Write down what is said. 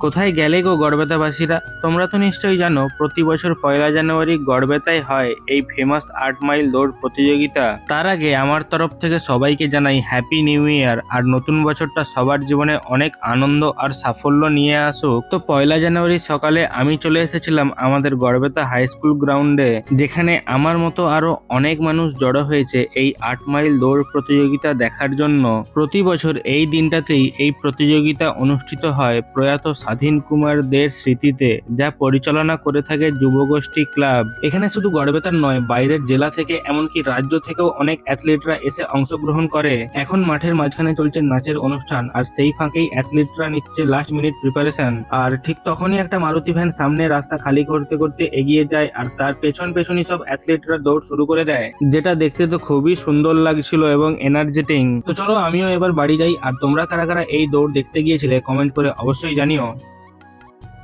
কোথায় গেলে গো গড়বেতাবাসীরা? তোমরা তো নিশ্চয়ই জানো, প্রতি বছর পয়লা জানুয়ারি গড়বেতায় হয় এই ফেমাস আট মাইল দৌড় প্রতিযোগিতা। তার আগে আমার তরফ থেকে সবাইকে জানাই হ্যাপি নিউ ইয়ার আর নতুন বছরটা সবার জীবনে অনেক আনন্দ আর সাফল্য নিয়ে আসুক। তো পয়লা জানুয়ারি সকালে আমি চলে এসেছিলাম আমাদের গড়বেতা হাই স্কুল গ্রাউন্ডে যেখানে আমার মতো আরও অনেক মানুষ জড়ো হয়েছে এই আট মাইল দৌড় প্রতিযোগিতা দেখার জন্য। প্রতি বছর এই দিনটাতেই এই প্রতিযোগিতা অনুষ্ঠিত হয় প্রয়াত স্বাধীন কুমার দের স্মৃতিতে যা পরিচালনা করে থাকে যুবগোষ্ঠী ক্লাব। এখানে শুধু গড়বেতার নয়, বাইরের জেলা থেকে এমনকি রাজ্য থেকেও অনেক অ্যাথলিটরা এসে অংশগ্রহণ করে। এখন মাঠের মাঝখানে চলছে নাচের অনুষ্ঠান, আর সেই ফাঁকেই অ্যাথলিটরা নিচ্ছে লাস্ট মিনিট প্রিপারেশন আর ঠিক তখনই একটা মারুতি ভ্যান সামনে রাস্তা খালি করতে করতে এগিয়ে যায়, আর তার পেছন পেছনই সব অ্যাথলিটরা দৌড় শুরু করে দেয়। যেটা দেখতে তো খুবই সুন্দর লাগছিল এবং এনার্জেটিং তো চলো আমিও এবার বাড়ি যাই, আর তোমরা কারা কারা এই দৌড় দেখতে গিয়েছিলে কমেন্ট করে অবশ্যই জানিও।